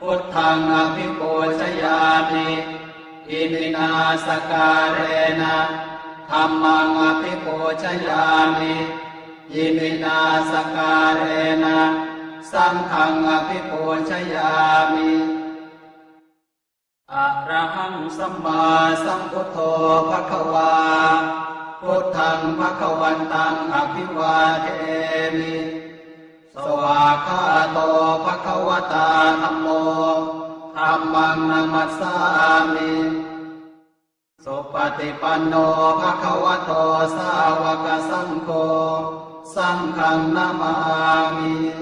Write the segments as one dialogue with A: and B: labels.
A: พุทธังอภิปูชยามิอิมินาสการเรนะธรรมังอภิปูชยามิอิมินาสการเรนะสังฆังอภิปูชยามิ อะระหังสัมมาสัมพุทโธภะคะวา พุทธังภะคะวันตังอภิวาเทมิสวากขาโตภะคะวตาธัมโมธัมมังนามัสสามิสุปฏิปันโนภะคะวะโตสาวกสังโฆ สังฆังนามามิ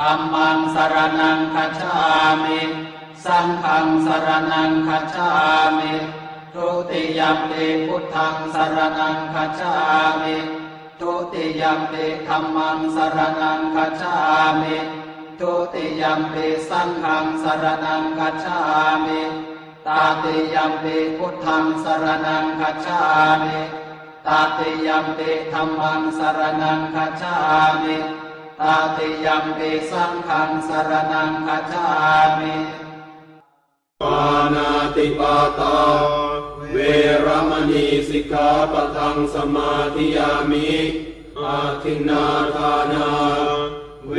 A: ธัมมังสรณังคัจฉามิสังฆังสรณังคัจฉามิทุติยัมปิพุทธังสรณังคัจฉามิทุติยัมปิธัมมังสรณังคัจฉามิทุติยัมปิสังฆังสรณังคัจฉามิตาติยัมปิพุทธังสรณังคัจฉามิตาติยัมปิธรรมังสรณังคัจฉามิ ตาติยัมปิสังฆังสรณังคัจามิ
B: ปานาติปาตาเวรมณีสิกขาปะทังสมาธิยามิอาทินนาทานา เว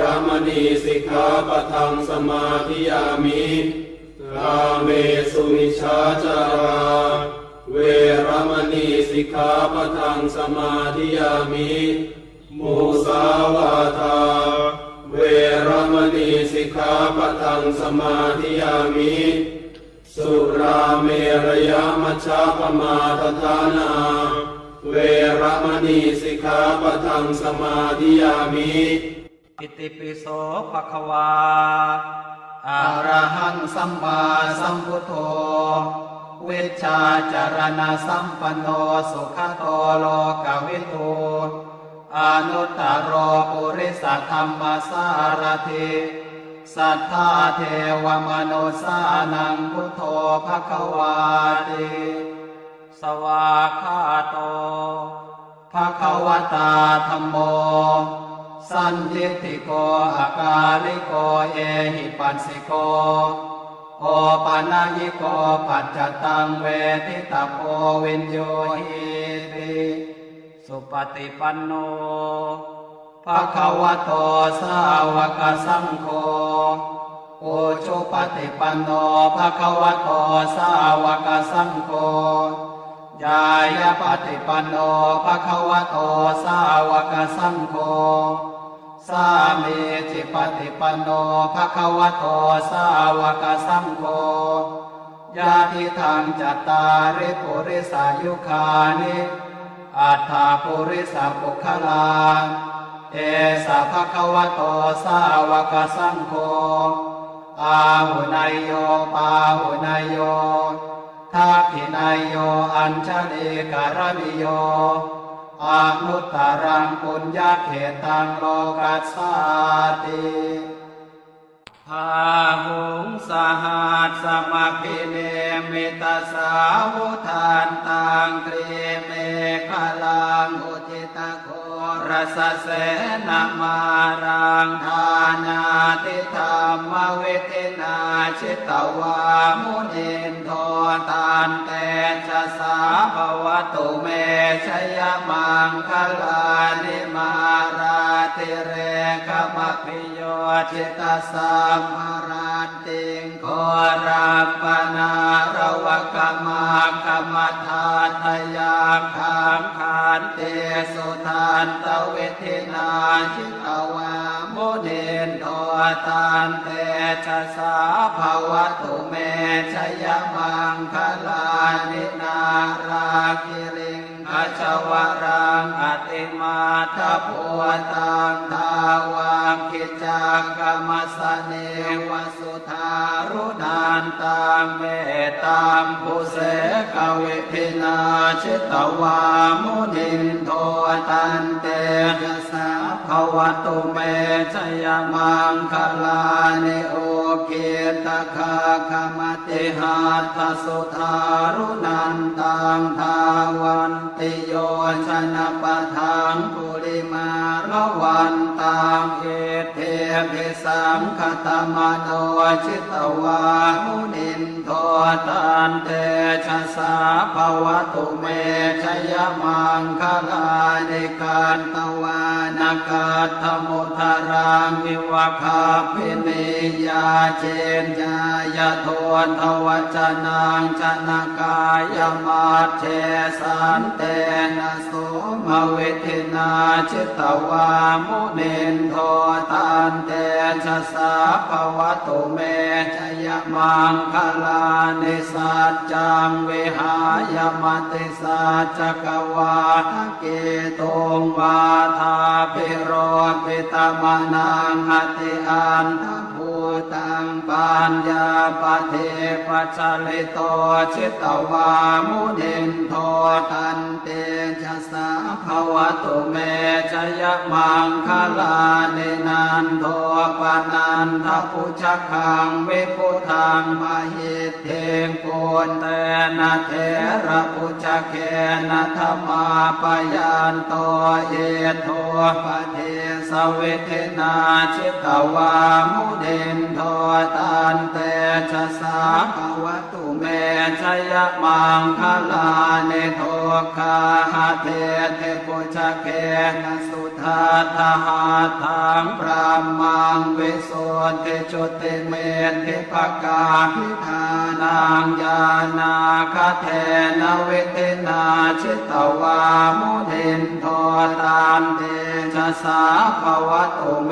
B: รมณีสิกขาปะทังสมาธิยามิกาเมสุมิชาจาราเวรมณีสิกขาปะทังสมาธิยามิ มุสาวาทา เวรมณีสิกขาปะทังสมาธิยามิ สุราเมรยามัชฌะปมาทฐานา เวรมณีสิกขาปะทังสมาธิยามิ
A: อิติปิโสภควาอะระหังสัมมาสัมพุทโธ เวชชาจารณะสัมปันโนสุขโตโลกวิ ธรรมสารถิสัทธาเทวมโนสานังพุทโธภควาติสวากาโตภควตาธัมโม สันทิฏฐิโกอากาลิโกเอหิปัสสิโก โอปานายิโกปัจจตังเวทิตาโพวินโยหิติ สุปฏิปันโน ภะคะวะโตสาวกสังโฆโอชุปฏิปันโนภะคะวะโตสาวกสังโฆยายาปฏิปันโนภะคะวะโตสาวกสังโฆสามีจิปฏิปันโนภะคะวะโตสาวกสังโฆญาติทางจัตตาริปุริสายุคานิอัฏฐาปุริสาปุคลา เอสะภะคะวะโตสาวกสังโฆอาหุนายโยปาหุนายโยทักขินายโยอัญชลีการณิโยอนุตตรังปุญญาเขตังโลกัสสาติพาหุงสหัสสมภิเนมิตาสาวุทา สเสนามารังทานาติธรรมเวทนาชิตวามุนินโทตานเตชะสาภวตุเมชยมังคลานิมาราติเรกมพิโยจิตสัมมารติงโครัปปนารวกมากรรมทาทยาขัง ขันเตสุทานตเวทินาชิตวามุนินโทตันเตชะสาภาวะตุเมชยมังคลานินาราคิริงขจวรังอติมาทพวตังทาวังคิจังกรรมสเนวสุ นานตังเมตังภูเสกวิพินาชิตวามุนินโทตันเตชะสาภวตุเมชยมังคลานิโอ เกตคาคมติหัตถสุธารุนันตังทาวันติโยชนะปะทังปุริมาระวันตังเอเทเพสังคตมโนชิตวามุนินโทตันเต ชสาภวตุเมชยมังคลานิการตวานากาธมุทารังวิวะคาพินิยาเจนยายาโทนทวจนังจนากายมาเทสันเตนะโสมเวทินาชิตวามุนินโทตันเตชะสาภวตุเมชยมังคลานิสัจจังเวหายมติสัจกวาทเกตุงวาทาเปโรปิตมนังอติอันท ตังปัญญาปเทปัจลิโตชิตวามุนินโทตันเตชะสาภวตุเมชยมังคลานินันโทปนันทพุชคังวิพุทังมหิตเทงโกนเตนะเทระพุชเคนะธรรมาปยันโตเยโทปเท สเวทนาชิตวามุเดนโทตันเตชะสาภวตุ เมชยมังคลาเนโทคาหะเทเทปุชเคนสุทาทหาทังพระมังวิสุทธิจุติเมธิภกาพิธานังญาณาคเทนเวทนาชิตวามุทินโทตานเตชะสาภวตุเม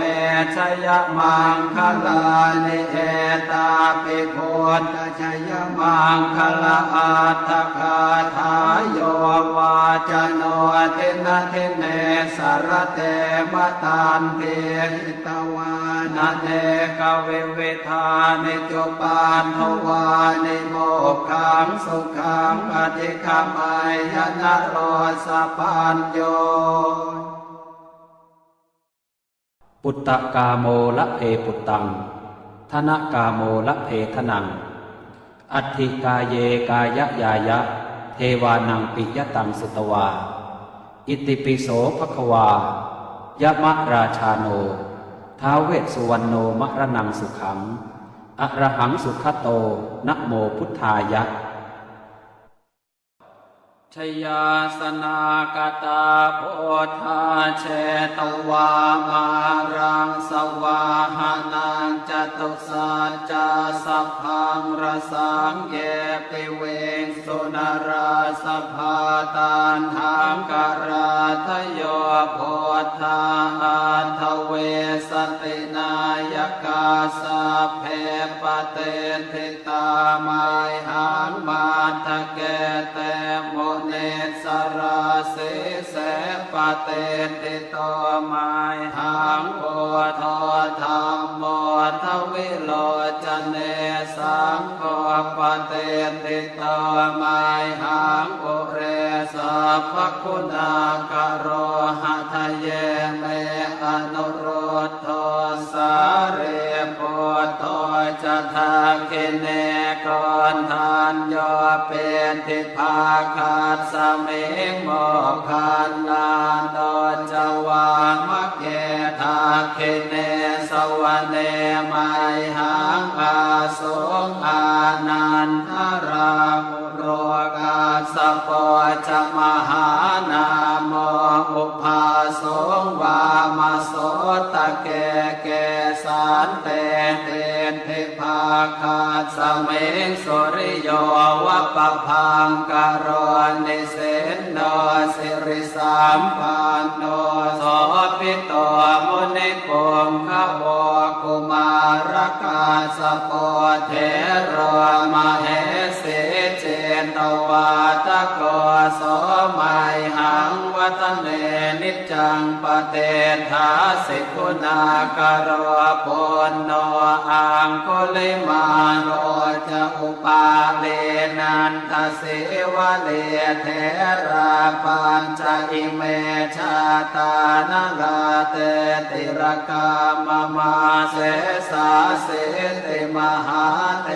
A: ชยมังคลานิเอตาปิโคตชยมังังคลาอัตคาทายโยวาจโนเทนะเทเนสารเตมตันเทหิตวานะเนกเวเวทานิจปานทวานิโมกขังสุขังอธิคามายนโรสปัญโย
C: ปุตตะกาโมละเพปุตตังธนกาโมละเพทนัง อัติกาเยกายะยายะ เทวานังปิยตังสุตวา อิติปิโสภควายะมะราชาโน ท้าเวสสุวรรณโนมรนังสุขังอะระหังสุขโตนะโมพุทธายะ
A: ชยาสนากตาโพธาเชตวามารังสวาหานังจตุสัจจะสัพพังรสังเยปิเวงสุนราสภาตานทางการาทโยโพธาอันท สตินายกาสาเพปเตทิตามายหังมาทะเกเตโมเนสราเสเสปเตติโตมายหังโอทอธรรมโมทวิโลจเนสังโฆปเตติโตมายหังโอเรสัพพคุณากโรหะทะเยเม คิเนกรทานโยเป็นทิภาคาสมิงโมคันลาโดจวามะเกทาคิเนสวเนมัยหังอาสงอานันทรามุโรกาสปปจมหานา คาสเมงสุริโยวัปปพังกโรนิเสนนสิริสามปานโนโสพิตตมุนิปุงขโวกุมารกาสโปเทรมเหสีเจนตวา งวัตเนนิจังปเตทาสิกุณากโรปุณโนอังคุลิมาโรจะอุปาเลนันทเสวะเลเทราปัญจอิเมชาตานลาเตติรกามมาเสสาเสติมหาเท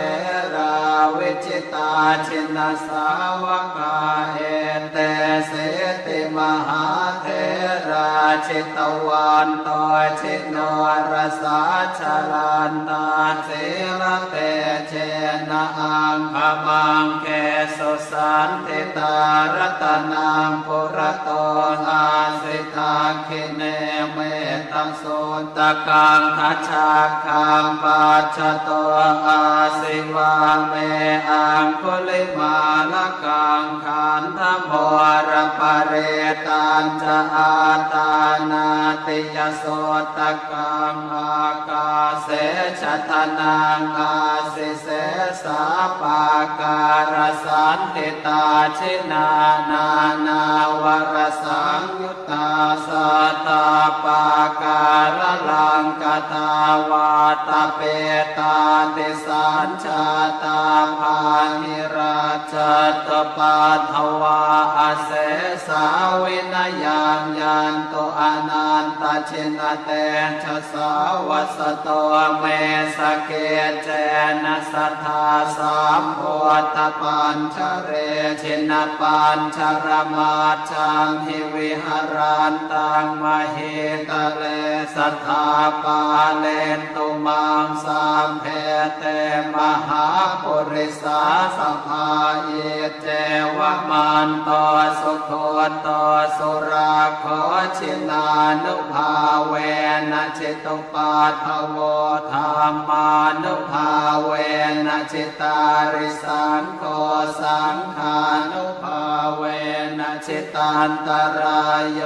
A: ราวิจิตาชินสาวกาเอ ha ชิตวันตอชิโนรสาชลันตาเสระเตเชนะอังคมังเคสุสันติตารตนังปุระโตอาสิทาคิเนเมตังโสตกังทัชาคังปัจจโตอาสิวาเมอังคุลิมาลกังขันธโมรปเรตันจะอาตานาติยโสตะกังอากาเสชะตนังอาสิเสสาปาการสันติตาชินานานาวรสังยุตตาสตาปาการลังกตาวาตาเปตาติสัญชาตาภาหิราช ตปาทวาอาเสสาวินยังยันโตอนันตชินเตชะสาวัสโตเมสเกเจนะสัทธาสามโพธปัญชเรชินปัญชรมาชังหิวิหารันตังมเหตเลสัทธาปาเลนตุมังสามเพเตมหาปุริสาสภาเยเจวมันตสุโคตสุราขอชินานุภาเวนะจิตตุปาทโวธรรมานุภาเวนะจิตาริสังโฆสังขานุภาเวนะจิตันตรายโย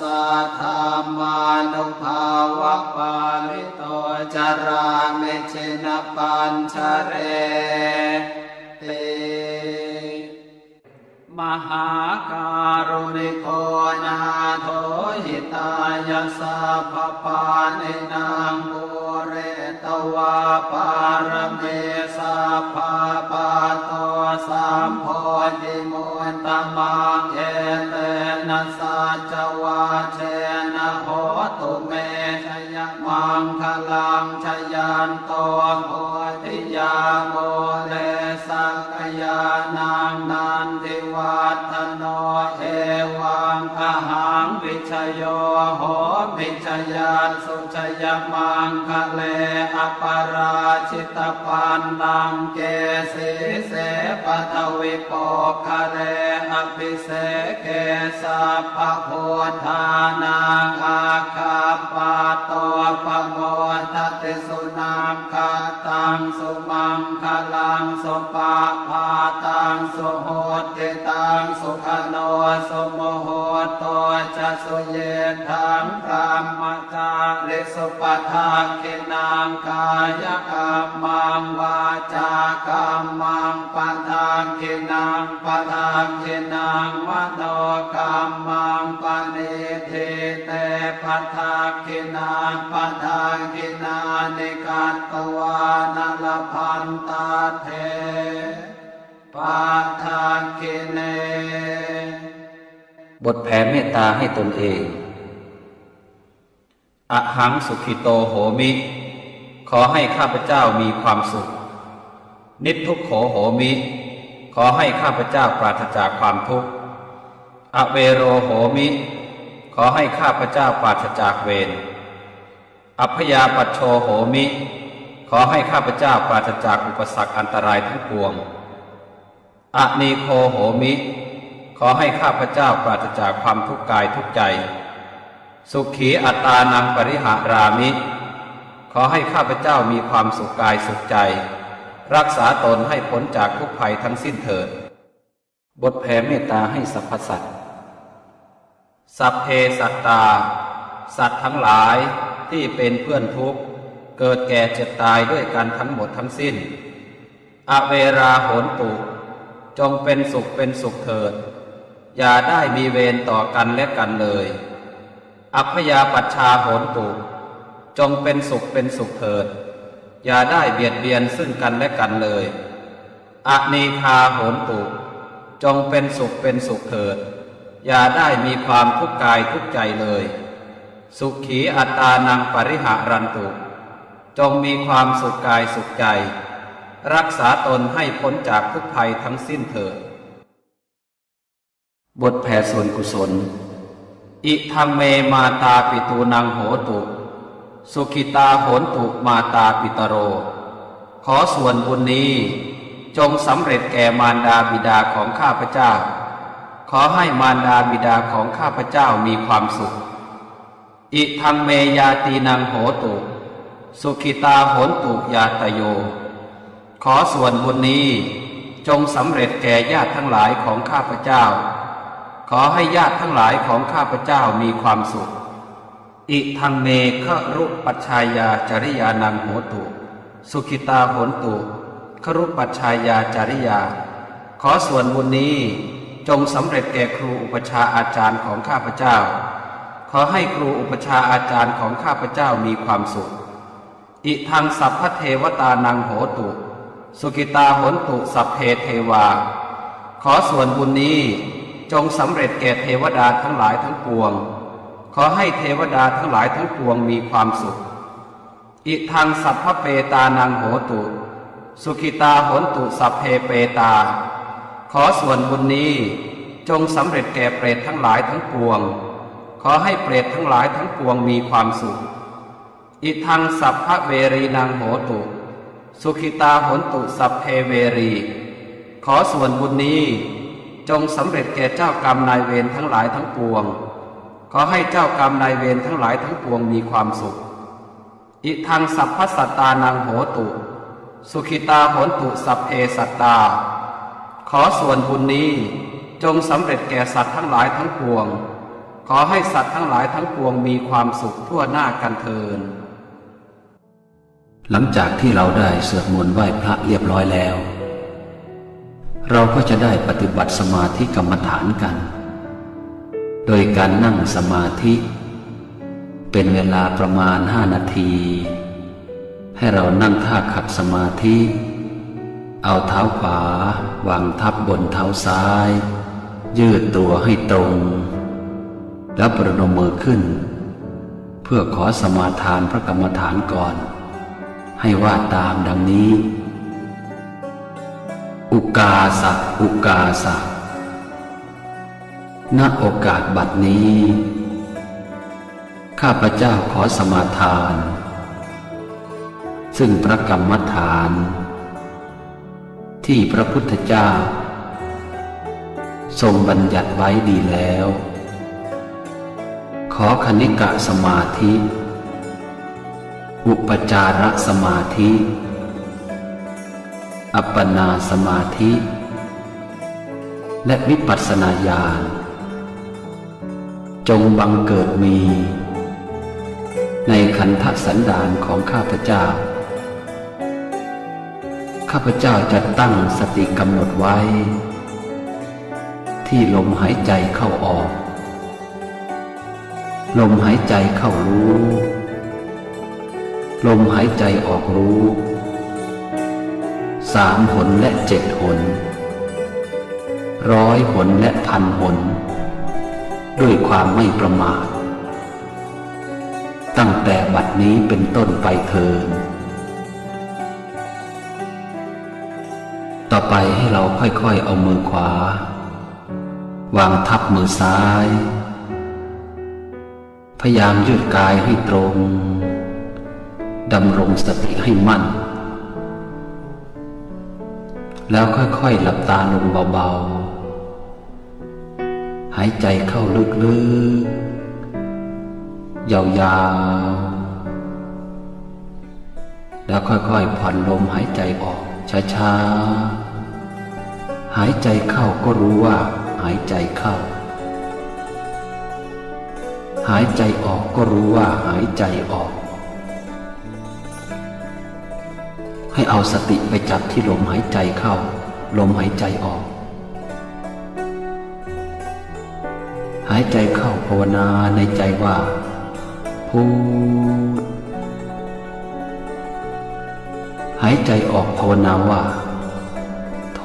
A: สัทธามานุภาวะปาลิโตจารามิชินปัญชเร หาการุณิโกนาโทหิตายาสัพปานินางปุเรตวาปารเมสัพพ โยโหมิชยานสุชยมังคะเลอปาราชิตปันตังเกสีเสปทวิปคะเรอภิเสเกสัพพะโพธานาอาคาปาโตปะโมทติสุนังคาตังสุมังคลังสุปาพา สุปทาคินังกายกรรมังวาจากรรมังปทาคินังปทาคินังมโนกรรมังปณิทิเตปทาคินังปทาคินานิกัตตวานลพันตาเทปทาคิเน
C: บทแผ่เมตตาให้ตนเอง อหังสุขิโตโหมิ ขอให้ข้าพเจ้ามีความสุข นิทุกโขโหมิ ขอให้ข้าพเจ้าปราศจากความทุกข์ อเวโรโหมิ ขอให้ข้าพเจ้าปราศจากเวร อัพยาปัชโชโหมิ ขอให้ข้าพเจ้าปราศจากอุปสรรคอันตรายทั้งปวง อนีโคโหมิ ขอให้ข้าพเจ้าปราศจากความทุกข์กายทุกใจ สุขีอัตานังปริหารามิข
A: ขอให้ข้าพเจ้ามีความสุขกายสุขใจ รักษาตนให้พ้นจากทุกภัยทั้งสิ้นเถิด บทแผ่เมตตาให้สรรพสัตว์สัพเพสัตตา สัตว์ทั้งหลายที่เป็นเพื่อนทุกข์ เกิดแก่เจ็บตายด้วยกันทั้งหมดทั้งสิ้น อเวราโหนตุ จงเป็นสุขเป็นสุขเถิด อย่าได้มีเวรต่อกันและกันเลย อัพยาปัชชาโหนตุจงเป็นสุขเป็นสุขเถิด อย่าได้เบียดเบียนซึ่งกันและกันเลยอนีคาโหนตุจงเป็นสุขเป็นสุขเถิด อย่าได้มีความทุกข์กายทุกใจเลย สุขีอัตตานังปริหารันตุ จงมีความสุขกายสุขใจ รักษาตนให้พ้นจากทุกภัยทั้งสิ้นเถิด บทแผ่ส่วนกุศล อิทังเมมาตาปิตูนังโหตุ สุขิตาโหนตุมาตาปิตโร ขอส่วนบุญนี้ จงสำเร็จแก่มารดาบิดาของข้าพเจ้า ขอให้มารดาบิดาของข้าพเจ้ามีความสุข อิทังเมยาตีนังโหตุ สุขิตาโหนตุยาตโย ขอส่วนบุญนี้จงสำเร็จแก่ญาติทั้งหลายของข้าพเจ้า ขอให้ญาติทั้งหลายของข้าพเจ้ามีความสุข อิทังเมฆรุปัชชายาจริยานังโหตุ สุขิตาโหนตุครุปัชชายาจริยา ขอส่วนบุญนี้จงสำเร็จแก่ครูอุปชาอาจารย์ของข้าพเจ้า ขอให้ครูอุปชาอาจารย์ของข้าพเจ้ามีความสุข อิทังสัพพเทวตานังโหตุ สุกิตาโหนตุสัพเพเทวา ขอส่วนบุญนี้ จงสำเร็จแก่เทวดาทั้งหลายทั้งปวง ขอให้เทวดาทั้งหลายทั้งปวงมีความสุข อิทังสัพพเปตานังโหตุ สุขิตาโหนตุสัพเพเปตา ขอส่วนบุญนี้จงสำเร็จแก่เปรตทั้งหลายทั้งปวง ขอให้เปรตทั้งหลายทั้งปวงมีความสุข อิทังสัพพเวรีนางโหตุ สุขิตาโหนตุสัพเพเวรี ขอส่วนบุญนี้ จงสำเร็จแก่เจ้ากรรมนายเวรทั้งหลายทั้งปวง ขอให้เจ้ากรรมนายเวรทั้งหลายทั้งปวงมีความสุข อิทังสัพพสัตตานังโหตุ สุขิตาโหนตุสัพเพสัตตา ขอส่วนบุญนี้จงสำเร็จแก่สัตว์ทั้งหลายทั้งปวง ขอให้สัตว์ทั้งหลายทั้งปวงมีความสุขทั่วหน้ากันเทิน หลังจากที่เราได้สวดมนต์ไหว้พระเรียบร้อยแล้ว เราก็จะได้ปฏิบัติสมาธิกรรมฐานกัน โดยการนั่งสมาธิ เป็นเวลาประมาณห้านาที ให้เรานั่งท่าขัดสมาธิ เอาเท้าขวาวางทับบนเท้าซ้าย ยืดตัวให้ตรง แล้วประนมมือขึ้น เพื่อขอสมาทานพระกรรมฐานก่อน ให้ว่าตามดังนี้ อุกาสะอุกาสะณโอกาสบัดนี้ ข้าพระเจ้าขอสมาทาน ซึ่งพระกรรมฐาน ที่พระพุทธเจ้า ทรงบัญญัติไว้ดีแล้ว ขอคณิกะสมาธิ อุปจารสมาธิ อัปปนาสมาธิ และวิปัสสนาญาณจงบังเกิดมี ในขันธสันดานของข้าพเจ้า ข้าพเจ้าจะตั้งสติกำหนดไว้ ที่ลมหายใจเข้าออก ลมหายใจเข้ารู้ ลมหายใจออกรู้ สามหนและเจ็ดหน ร้อยหนและพันหน ด้วยความไม่ประมาท ตั้งแต่บัดนี้เป็นต้นไปเถิดต่อไปให้เราค่อยๆเอามือขวา วางทับมือซ้าย พยายามยืดกายให้ตรง ดำรงสติให้มั่น แล้วค่อยๆหลับตาลงเบาๆ หายใจเข้าลึกๆ ยาวๆ
C: แล้วค่อยๆผ่อนลมหายใจออกช้าๆ หายใจเข้าก็รู้ว่าหายใจเข้า หายใจออกก็รู้ว่าหายใจออก ให้เอาสติไปจับที่ลมหายใจเข้า ลมหายใจออก หายใจเข้าภาวนาในใจว่าพูดหายใจออกภาวนาว่า โท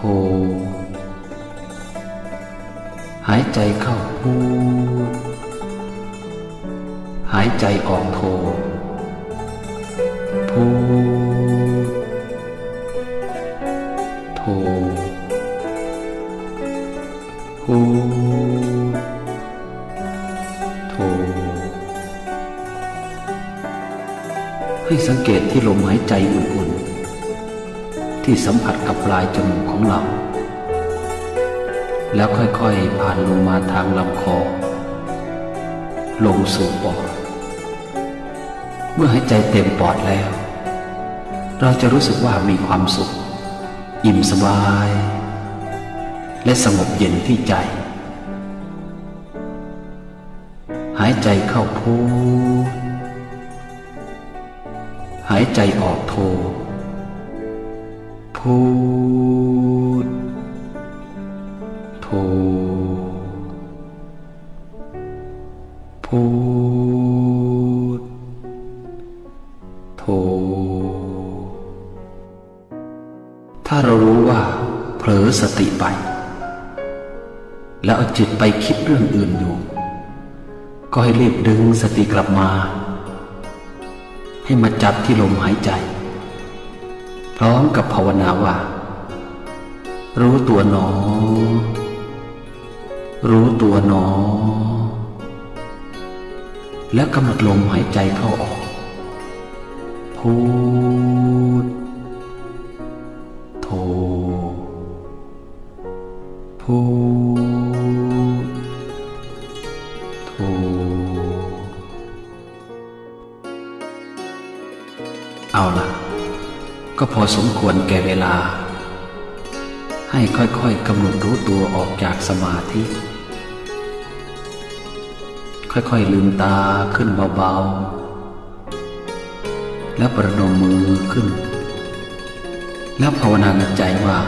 C: หายใจเข้าพูดหายใจออกโทพูด เกตที่ลมหายใจอุ่นๆ ที่สัมผัสกับปลายจมูกของเรา แล้วค่อยๆ ผ่านลงมาทางลำคอ ลงสู่ปอด เมื่อหายใจเต็มปอดแล้ว เราจะรู้สึกว่ามีความสุข อิ่มสบาย และสงบเย็นที่ใจ หายใจเข้าพูด หายใจออกโท พูด โท พูด โท ถ้าเรารู้ว่าเผลอสติไป แล้วเอาจิตไปคิดเรื่องอื่นอยู่ ก็ให้รีบดึงสติกลับมา ให้มาจับที่ลมหายใจ พร้อมกับภาวนาว่า รู้ตัวหนอ รู้ตัวหนอ แล้วกำหนดลมหายใจเข้าออก พูด โท พูด โท เอาละก็พอสมควรแก่เวลา ให้ค่อยๆกำหนดรู้ตัวออกจากสมาธิ ค่อยๆลืมตาขึ้นเบาๆ แล้วประนมมือขึ้น แล้วภาวนาในใจว่า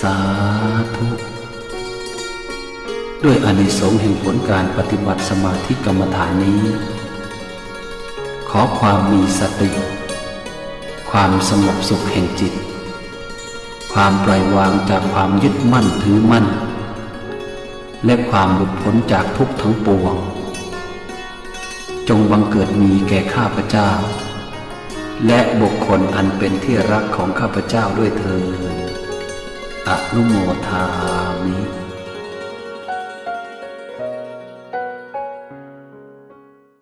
C: สาธุด้วยอานิสงส์แห่งผลการปฏิบัติสมาธิกรรมฐานนี้ อความมีสติ ความสงบสุขแห่งจิต ความปล่อยวางจากความยึดมั่นถือมั่น และความหลุดพ้นจากทุกข์ทั้งปวง จงบังเกิดมีแก่ข้าพเจ้า และบุคคลอันเป็นที่รักของข้าพเจ้าด้วยเธออนุโมทามิ